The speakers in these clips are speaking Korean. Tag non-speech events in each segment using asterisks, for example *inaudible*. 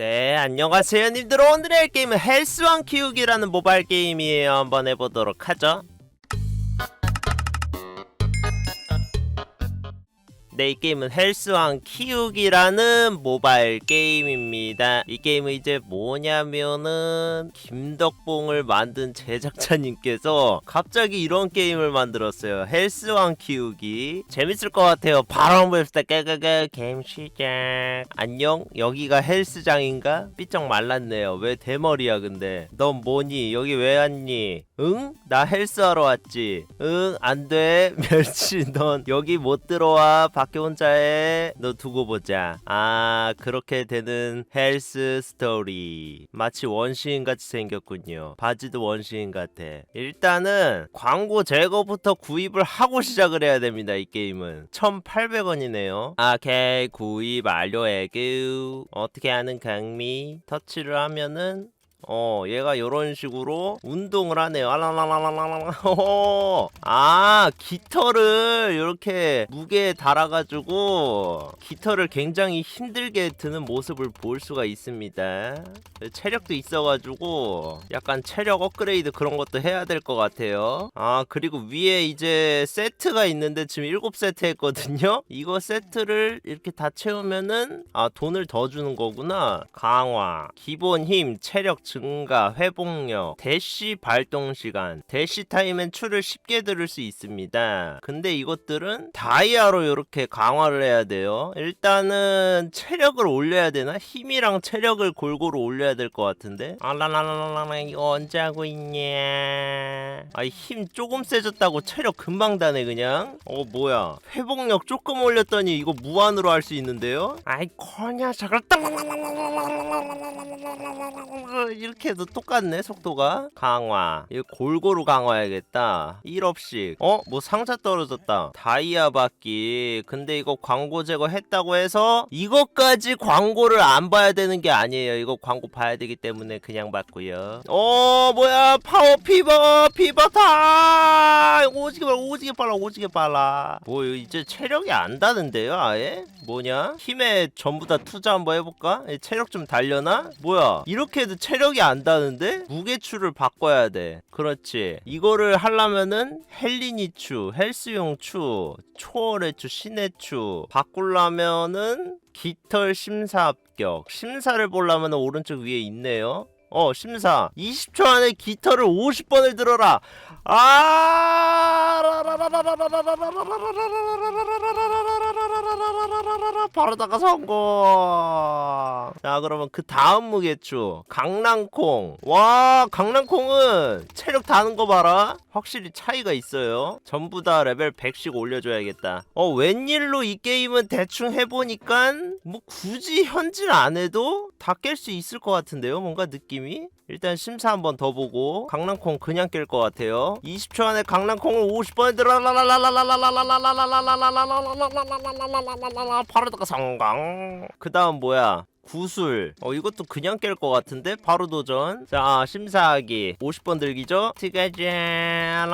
네, 안녕하세요, 님들. 오늘의 할 게임은 헬스왕 키우기라는 모바일 게임이에요. 한번 해보도록 하죠. 네, 이 게임은 헬스왕 키우기라는 모바일 게임입니다. 이 게임은 이제 뭐냐면은 김덕봉을 만든 제작자님께서 갑자기 이런 게임을 만들었어요. 헬스왕 키우기. 재밌을 것 같아요. 바로 한번 해봅시다. 까까까 게임 시작. 안녕. 여기가 헬스장인가? 삐쩍 말랐네요. 왜 대머리야 근데? 넌 뭐니? 여기 왜 왔니? 응? 나 헬스하러 왔지. 응? 안 돼. *laughs* 멸치 넌 여기 못 들어와. 밖에 혼자 해. 너 두고 보자. 아, 그렇게 되는 헬스 스토리. 마치 원시인 같이 생겼군요. 바지도 원시인 같아. 일단은 광고 제거부터 구입을 하고 시작을 해야 됩니다. 이 게임은 1,800원이네요. 오케이 구입 완료해규. 어떻게 하는 강미? 터치를 하면은 어, 얘가 이런 식으로 운동을 하네요. 호호. *laughs* 아, 깃털을 이렇게 무게에 달아가지고 깃털을 굉장히 힘들게 드는 모습을 볼 수가 있습니다. 체력도 있어가지고 약간 체력 업그레이드 그런 것도 해야 될 것 같아요. 아, 그리고 위에 이제 세트가 있는데 지금 7세트 했거든요. 이거 세트를 이렇게 다 채우면은 아, 돈을 더 주는 거구나. 강화, 기본 힘, 체력 증가, 회복력, 대시 발동 시간, 대시 타임엔 추를 쉽게 들을 수 있습니다. 근데 이것들은 다이아로 이렇게 강화를 해야 돼요. 일단은 체력을 올려야 되나? 힘이랑 체력을 골고루 올려야 될 것 같은데. 알라라라라라 이거 언제 하고 있냐? 아이 힘 조금 세졌다고 체력 금방 다네 그냥. 어 뭐야? 회복력 조금 올렸더니 이거 무한으로 할 수 있는데요? 아이 코냐 저걸 이렇게 해도 똑같네 속도가. 강화. 이거 골고루 강화해야겠다. 1업씩 어? 뭐 상자 떨어졌다. 다이아 받기. 근데 이거 광고 제거 했다고 해서 이것까지 광고를 안 봐야 되는 게 아니에요. 이거 광고 봐야 되기 때문에 그냥 받고요. 어 뭐야. 파워 피버 피버 타 오지게 빨라 오지게 빨라 오지게 빨라. 뭐 이제 체력이 안 다는데요 아예? 뭐냐? 힘에 전부 다 투자 한번 해볼까? 예, 체력 좀 달려나? 뭐야. 이렇게 해도 체력 이 안 다는데? 무게추를 바꿔야 돼. 그렇지. 이거를 하려면은 헬리니 추 헬스용 추 초월의 추 신의 추 바꾸려면은 깃털 심사 합격. 심사를 보려면 오른쪽 위에 있네요 어 심사. 20초 안에 깃털을 50번을 들어라. 아 바로 다가 성공 자 그러면 그 다음 무게추 강낭콩 와 강낭콩은 체력 다는 거 봐라 확실히 차이가 있어요 전부 다 레벨 100씩 올려줘야겠다 어 웬일로 이 게임은 대충 해보니까 뭐 굳이 현질 안 해도 다 깰 수 있을 것 같은데요 뭔가 느낌 이 일단 심사 한번 더 보고 강낭콩 그냥 깰 것 같아요. 20초 안에 강낭콩을 50번에 들어 바로다가 성공 그 다음 뭐야 구술 어 이것도 그냥 깰 것 같은데 바로 도전 자 심사하기 50번 들기죠 트가자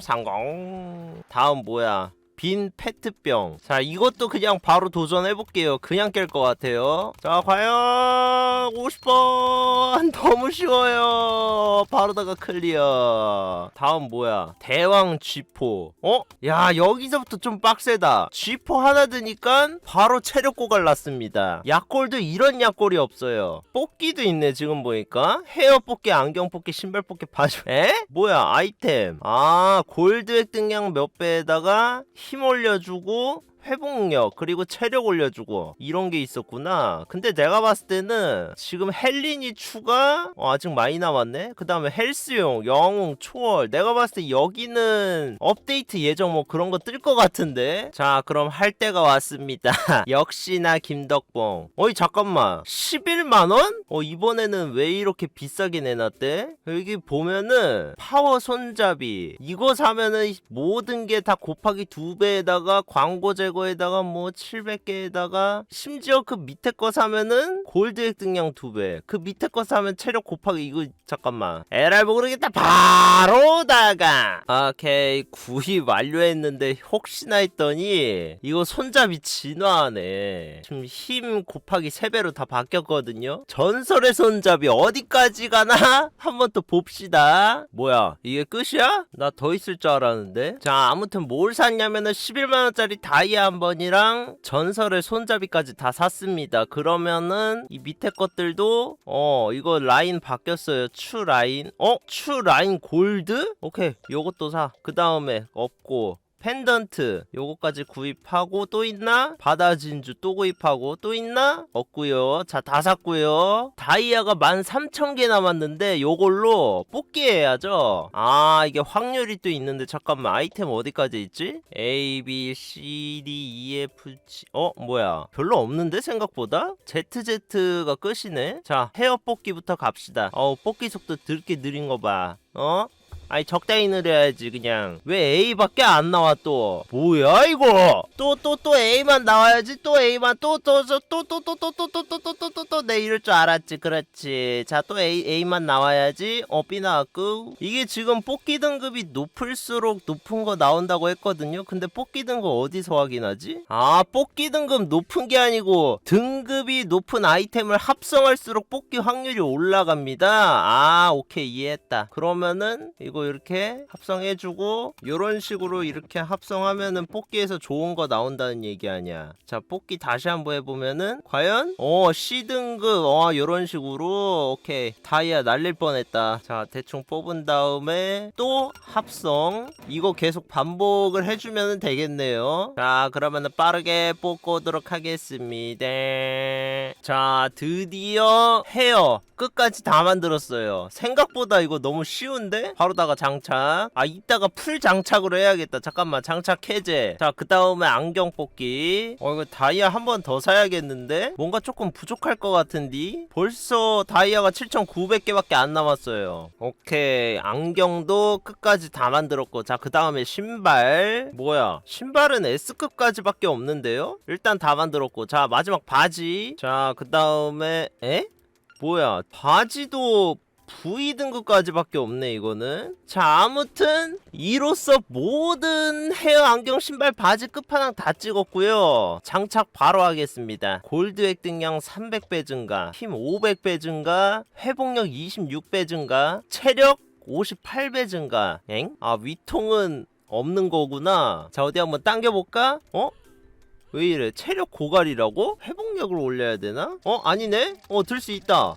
성공 다음 뭐야 빈 페트병. 자 이것도 그냥 바로 도전해볼게요. 그냥 깰 것 같아요. 자 과연 50번. *laughs* 너무 쉬워요. 바로다가 클리어. 다음 뭐야? 대왕 쥐포. 어? 야 여기서부터 좀 빡세다. 쥐포 하나 드니까 바로 체력 고갈 났습니다. 약골도 이런 약골이 없어요. 뽑기도 있네 지금 보니까. 헤어 뽑기 안경 뽑기 신발 뽑기 바지. 에? 뭐야 아이템. 아 골드 획득량 몇 배에다가 힘 올려주고 회복력 그리고 체력 올려주고 이런 게 있었구나. 근데 내가 봤을 때는 지금 헬린이 추가? 어, 아직 많이 남았네? 그 다음에 헬스용 영웅 초월. 내가 봤을 때 여기는 업데이트 예정 뭐 그런 거 뜰 것 같은데? 자 그럼 할 때가 왔습니다. *laughs* 역시나 김덕봉. 어이 잠깐만. 11만원? 어 이번에는 왜 이렇게 비싸게 내놨대? 여기 보면은 파워 손잡이. 이거 사면은 모든 게 다 곱하기 두 배에다가 광고 제 500에다가 뭐 700개에다가 심지어 그 밑에 거 사면은 골드 획득량 2배 그 밑에 거 사면 체력 곱하기 이거 잠깐만. 에랄 모르겠다 바로 다가. 오케이 구입 완료했는데 혹시나 했더니 이거 손잡이 진화하네. 지금 힘 곱하기 3배로 다 바뀌었거든요. 전설의 손잡이 어디까지 가나? *laughs* 한번 또 봅시다. 뭐야 이게 끝이야? 나 더 있을 줄 알았는데. 자 아무튼 뭘 샀냐면은 11만원짜리 다이아 한 번이랑 전설의 손잡이까지 다 샀습니다. 그러면은 이 밑에 것들도 어 이거 라인 바뀌었어요. 추 라인 어? 추 라인 골드? 오케이 요것도 사. 그 다음에 없고 펜던트 요거까지 구입하고 또 있나? 바다 진주 또 구입하고 또 있나? 없고요. 자 다 샀고요. 다이아가 13,000개 남았는데 요걸로 뽑기 해야죠. 아 이게 확률이 또 있는데 잠깐만 아이템 어디까지 있지? A, B, C, D, E, F, G 어? 뭐야 별로 없는데 생각보다? ZZ가 끝이네. 자 헤어 뽑기부터 갑시다. 어, 뽑기 속도 들게 느린 거 봐. 어? 아니 적당히 늘려야지 그냥 왜 A밖에 안 나와 또 뭐야 이거 또 또 또 A만 나와야지 또 A만 또 또 또 또 또 또 또 또 또 또 또 또 내 이럴 줄 알았지 그렇지 자 또 A A만 나와야지 어 B 나왔고 이게 지금 뽑기 등급이 높을수록 높은 거 나온다고 했거든요 근데 뽑기 등급 어디서 확인하지 아 뽑기 등급 높은 게 아니고 등급이 높은 아이템을 합성할수록 뽑기 확률이 올라갑니다 아 오케이 이해했다 그러면은 이거 가지고 이렇게 합성해주고 이런 식으로 이렇게 합성하면은 뽑기에서 좋은 거 나온다는 얘기 아니야. 자 뽑기 다시 한번 해보면은 과연 어 C 등급 어 이런 식으로 오케이 다이아 날릴 뻔했다. 자 대충 뽑은 다음에 또 합성 이거 계속 반복을 해주면 되겠네요. 자 그러면은 빠르게 뽑고 오도록 하겠습니다. 자 드디어 헤어 끝까지 다 만들었어요. 생각보다 이거 너무 쉬운데 바로다가 이따가 장착. 아 이따가 풀 장착으로 해야겠다. 잠깐만 장착 해제. 자 그 다음에 안경 뽑기. 어 이거 다이아 한 번 더 사야겠는데? 뭔가 조금 부족할 것 같은데 벌써 다이아가 7900개밖에 안 남았어요. 오케이. 안경도 끝까지 다 만들었고. 자 그 다음에 신발. 뭐야? 신발은 S급까지밖에 없는데요? 일단 다 만들었고. 자 마지막 바지. 자 그 다음에 에? 뭐야? 바지도 V등급까지밖에 없네 이거는 자 아무튼 이로써 모든 헤어 안경 신발 바지 끝판왕 다 찍었고요 장착 바로 하겠습니다 골드 획득량 300배 증가 힘 500배 증가 회복력 26배 증가 체력 58배 증가 엥? 아 위통은 없는 거구나 자 어디 한번 당겨볼까? 어? 왜 이래 체력 고갈이라고? 회복력을 올려야 되나? 어 아니네? 어 들 수 있다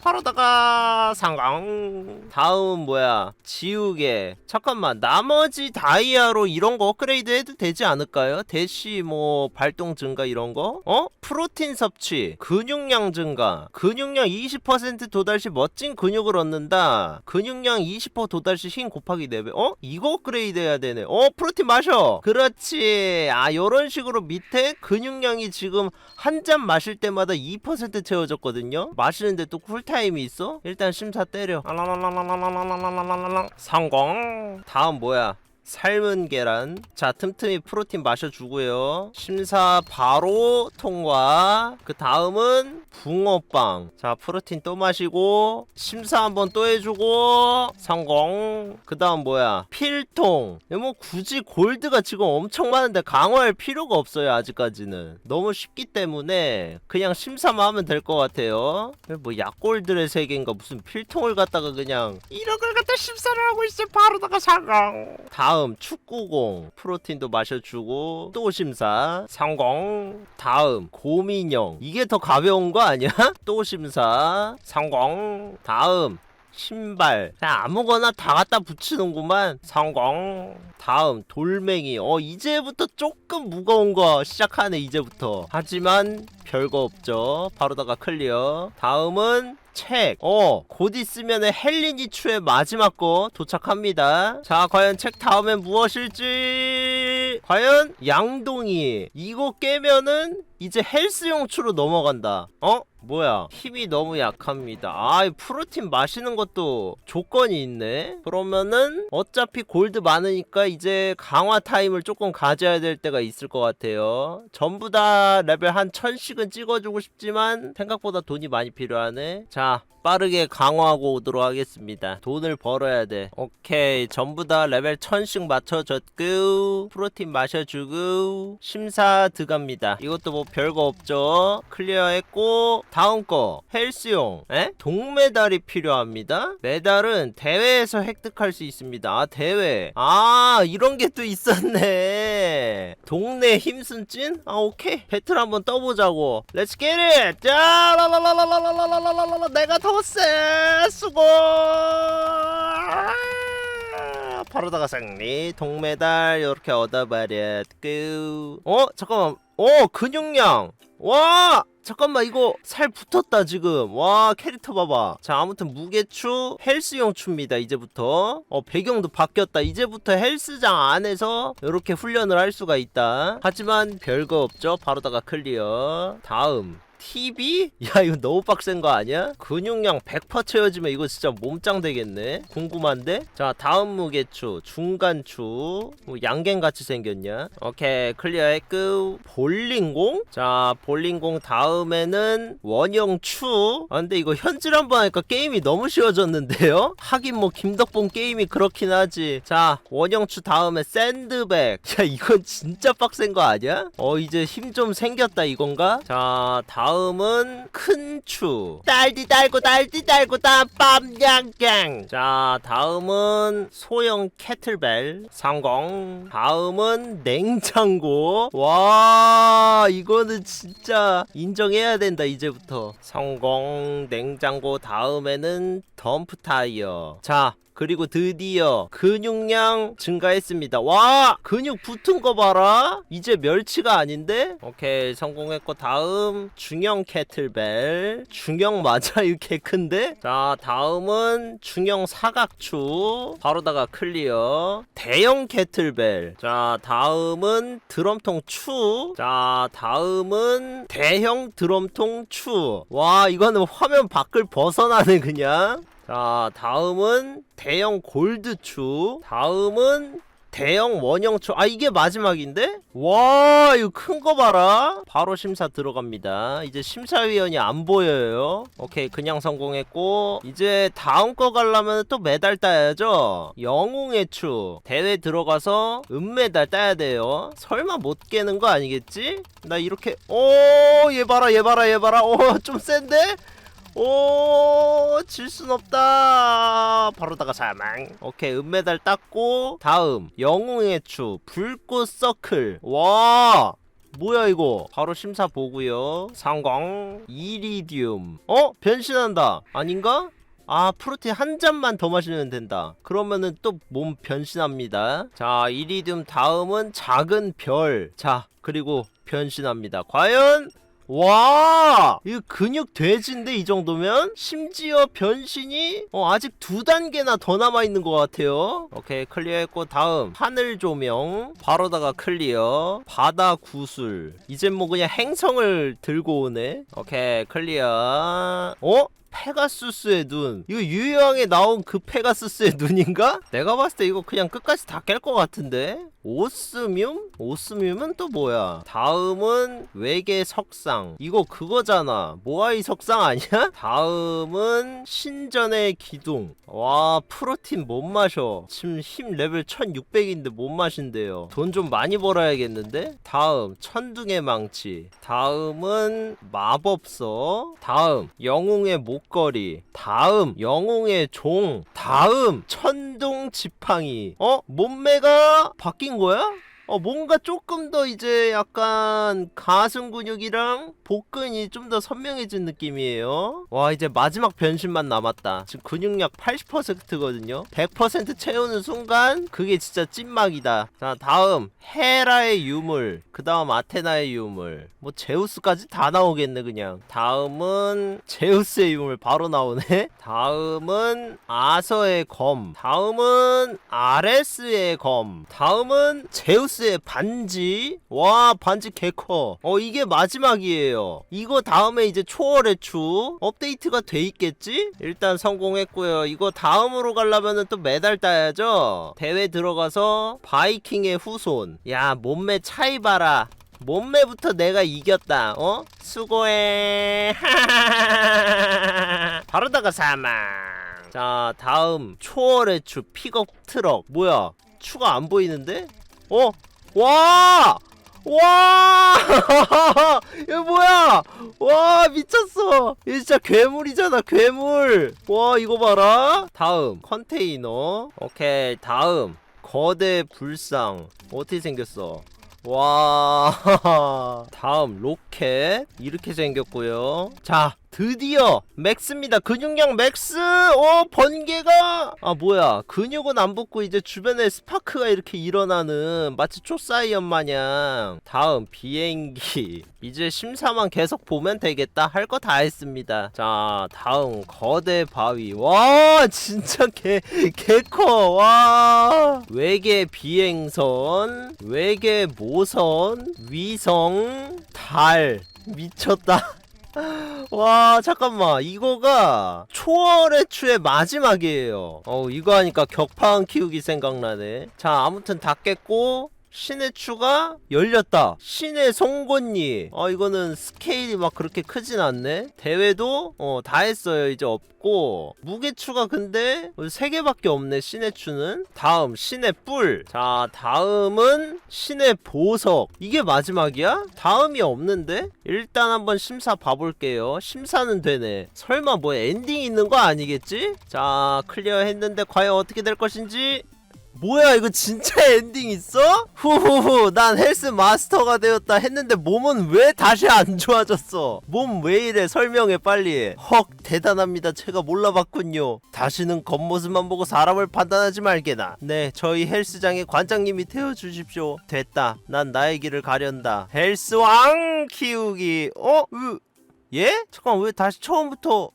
파로다가 상강 다음 뭐야? 지우개. 잠깐만 나머지 다이아로 이런 거 업그레이드 해도 되지 않을까요? 대시 뭐 발동 증가 이런 거? 어? 프로틴 섭취 근육량 증가. 근육량 20% 도달 시 멋진 근육을 얻는다. 근육량 20% 도달 시 힘 곱하기 4배. 어? 이거 업그레이드 해야 되네. 어 프로틴 마셔. 그렇지. 아 요런 식으로 밑에 근육량이 지금 한 잔 마실 때마다 2% 채워졌거든요. 마시는데 또 타임이 있어? 일단 심사 때려. 성공. 다음 뭐야? 삶은 계란. 자, 틈틈이 프로틴 마셔주고요. 심사 바로 통과. 그 다음은 붕어빵. 자, 프로틴 또 마시고. 심사 한번 또 해주고. 성공. 그 다음 뭐야? 필통. 뭐 굳이 골드가 지금 엄청 많은데 강화할 필요가 없어요, 아직까지는. 너무 쉽기 때문에 그냥 심사만 하면 될 것 같아요. 뭐 약골들의 세계인가 무슨 필통을 갖다가 그냥 이런 걸 갖다 심사를 하고 있어 바로다가 성공. 다음 축구공 프로틴도 마셔주고 또 심사 성공. 다음 고민형 이게 더 가벼운 거 아니야? *laughs* 또 심사 성공. 다음 신발 그냥 아무거나 다 갖다 붙이는구만 성공 다음 돌멩이 어 이제부터 조금 무거운 거 시작하네 이제부터 하지만 별거 없죠 바로다가 클리어 다음은 책. 어, 곧 있으면 헬리니 추의 마지막 거 도착합니다. 자, 과연 책 다음엔 무엇일지. 과연 양동이 이거 깨면은 이제 헬스 용추로 넘어간다. 어? 뭐야? 힘이 너무 약합니다. 아, 이 프로틴 마시는 것도 조건이 있네. 그러면은 어차피 골드 많으니까 이제 강화 타임을 조금 가져야 될 때가 있을 것 같아요. 전부 다 레벨 한 천씩은 찍어주고 싶지만 생각보다 돈이 많이 필요하네. 자, 빠르게 강화하고 오도록 하겠습니다. 돈을 벌어야 돼. 오케이. 전부 다 레벨 1000씩 맞춰줬고, 프로틴 마셔주고, 심사 들어갑니다. 이것도 뭐 별거 없죠. 클리어했고, 다음 거. 헬스용. 에? 동메달이 필요합니다. 메달은 대회에서 획득할 수 있습니다. 아, 대회. 아, 이런 게 또 있었네. 동네 힘순찐? 아, 오케이. 배틀 한번 떠보자고. 렛츠 겟 잇! 자, 라라라라라라라라라라 내가 더 세! 수고! 바로다가 승리 동메달 이렇게 얻어버렸고 어 잠깐만 어 근육량 와 잠깐만 이거 살 붙었다 지금. 와 캐릭터 봐봐. 자 아무튼 무게추 헬스용 추입니다 이제부터. 어 배경도 바뀌었다. 이제부터 헬스장 안에서 이렇게 훈련을 할 수가 있다. 하지만 별거 없죠? 바로다가 클리어. 다음 TV? 야 이거 너무 빡센 거 아니야? 근육량 100% 채워지면 이거 진짜 몸짱 되겠네 궁금한데? 자 다음 무게추 중간추 뭐 양갱 같이 생겼냐? 오케이 클리어했고 볼링공? 자 볼링공 다음에는 원형추 아 근데 이거 현질 한번 하니까 게임이 너무 쉬워졌는데요? 하긴 뭐 김덕봉 게임이 그렇긴 하지 자 원형추 다음에 샌드백 *laughs* 야 이건 진짜 빡센 거 아니야? 어 이제 힘 좀 생겼다 이건가? 자 다음 은 큰 추. 딸디 달고 딸디 달고 땀빰 양양 자 다음은 소형 캐틀벨. 상공. 다음은 냉장고. 와 이거는 진짜 인정해야 된다 이제부터. 성공. 냉장고 다음에는 덤프 타이어. 자 그리고 드디어 근육량 증가했습니다. 와! 근육 붙은 거 봐라? 이제 멸치가 아닌데? 오케이, 성공했고, 다음, 중형 캐틀벨. 중형 맞아? 개 큰데? 자, 다음은 중형 사각추. 바로다가 클리어. 대형 캐틀벨. 자, 다음은 드럼통 추. 자, 다음은 대형 드럼통 추. 와, 이거는 화면 밖을 벗어나네, 그냥. 자, 다음은 대형 골드추. 다음은 대형 원형추. 아, 이게 마지막인데? 와, 이거 큰 거 봐라. 바로 심사 들어갑니다. 이제 심사위원이 안 보여요. 오케이, 그냥 성공했고. 이제 다음 거 가려면 또 메달 따야죠. 영웅의 추. 대회 들어가서 은메달 따야 돼요. 설마 못 깨는 거 아니겠지? 나 이렇게, 오, 얘 봐라, 얘 봐라, 얘 봐라. 오, 좀 센데? 오, 질 순 없다. 바로다가 사망. 오케이, 은메달 땄고, 다음, 영웅의 추, 불꽃 서클. 와! 뭐야 이거? 바로 심사 보고요. 상광 이리디움. 어? 변신한다. 아닌가? 아 프로틴 한 잔만 더 마시면 된다. 그러면은 또 몸 변신합니다. 자 이리디움 다음은 작은 별자 그리고 변신합니다. 과연 와! 이거 근육 돼지인데 이 정도면? 심지어 변신이 어, 아직 두 단계나 더 남아 있는 것 같아요. 오케이 클리어했고 다음. 하늘 조명. 바로다가 클리어. 바다 구슬. 이젠 뭐 그냥 행성을 들고 오네. 오케이 클리어. 어? 페가수스의 눈 이거 유효왕에 나온 그 페가수스의 눈인가? 내가 봤을 때 이거 그냥 끝까지 다 깰 것 같은데 오스뮴? 오스뮴은 또 뭐야? 다음은 외계 석상 이거 그거잖아 모아이 석상 아니야? *laughs* 다음은 신전의 기둥 와 프로틴 못 마셔 지금 힘 레벨 1600인데 못 마신대요 돈 좀 많이 벌어야겠는데? 다음 천둥의 망치 다음은 마법서 다음 영웅의 목걸이 다음 영웅의 종 다음 천둥 지팡이 어? 몸매가 바뀐 거야? 어 뭔가 조금 더 이제 약간 가슴 근육이랑 복근이 좀 더 선명해진 느낌이에요. 와 이제 마지막 변신만 남았다. 지금 근육량 80%거든요. 100% 채우는 순간 그게 진짜 찐막이다. 자 다음. 헤라의 유물. 그 다음 아테나의 유물. 뭐 제우스까지 다 나오겠네 그냥. 다음은 제우스의 유물 바로 나오네. *laughs* 다음은 아서의 검. 다음은 아레스의 검. 다음은 제우스 헬스의 반지? 와 반지 개커. 어 이게 마지막이에요. 이거 다음에 이제 초월의 추 업데이트가 돼 있겠지? 일단 성공했고요. 이거 다음으로 가려면은 또 메달 따야죠. 대회 들어가서 바이킹의 후손. 야 몸매 차이 봐라. 몸매부터 내가 이겼다. 어? 수고해. *laughs* 바로다가 사망. 자 다음 초월의 추 픽업 트럭. 뭐야? 추가 안 보이는데? 어? 와! 와! *laughs* 이거 뭐야? 와 미쳤어! 이거 진짜 괴물이잖아 괴물! 와 이거 봐라! 다음 컨테이너 오케이 다음 거대 불상 어떻게 생겼어? 와 *laughs* 다음 로켓 이렇게 생겼고요 자 드디어 맥스입니다. 근육량 맥스! 오 번개가! 아 뭐야. 근육은 안 붙고 이제 주변에 스파크가 이렇게 일어나는 마치 초사이언 마냥. 다음 비행기. *laughs* 이제 심사만 계속 보면 되겠다 할 거 다 했습니다. 자 다음 거대 바위. 와 진짜 개 개커. 와. 외계 비행선 외계 모선 위성 달. 미쳤다 와 잠깐만. 이거가 초월의 추의 마지막이에요. 어 이거 하니까 격파한 키우기 생각나네. 자 아무튼 다 깼고 신의 추가 열렸다. 신의 송곳니. 아 이거는 스케일이 막 그렇게 크진 않네. 대회도 어 다 했어요. 이제 없고. 무게 추가 근데 세 개밖에 없네 신의 추는. 다음 신의 뿔자 다음은 신의 보석. 이게 마지막이야? 다음이 없는데? 일단 한번 심사 봐볼게요. 심사는 되네. 설마 뭐 엔딩 있는 거 아니겠지? 자 클리어 했는데 과연 어떻게 될 것인지 뭐야 이거 진짜 *laughs* 엔딩 있어? 후후후 난 헬스 마스터가 되었다 했는데 몸은 왜 다시 안 좋아졌어? 몸 왜 이래 설명해 빨리. 헉 대단합니다. 제가 몰라봤군요. 다시는 겉모습만 보고 사람을 판단하지 말게나. 네 저희 헬스장의 관장님이 되어주십시오. 됐다. 난 나의 길을 가련다. 헬스왕 키우기. 어? 으, 예? 잠깐 왜 다시 처음부터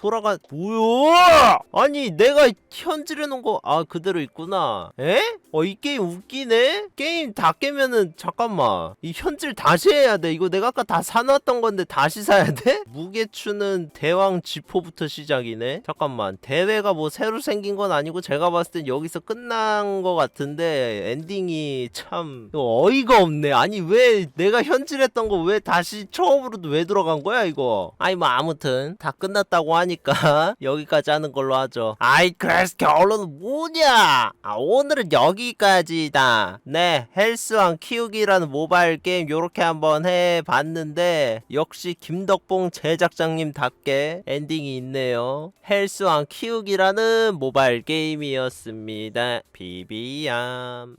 돌아가 뭐야? 아니 내가 현질해 놓은 거 아 그대로 있구나. 에? 어 이 게임 웃기네? 게임 다 깨면은 잠깐만. 이 현질 다시 해야 돼. 이거 내가 아까 다 사놨던 건데 다시 사야 돼? *laughs* 무게추는 대왕 지포부터 시작이네. 잠깐만. 대회가 뭐 새로 생긴 건 아니고 제가 봤을 땐 여기서 끝난 거 같은데 엔딩이 참 어이가 없네. 아니 왜 내가 현질했던 거 왜 다시 처음으로 왜 들어간 거야 이거? 아니 뭐 아무튼 다 끝났다고 하니까 *laughs* 여기까지 하는 걸로 하죠. 아이 그래서 결론은 뭐냐? 아 오늘은 여기까지다. 네 헬스왕 키우기라는 모바일 게임 요렇게 한번 해봤는데 역시 김덕봉 제작장님답게 엔딩이 있네요. 헬스왕 키우기라는 모바일 게임이었습니다. 비비암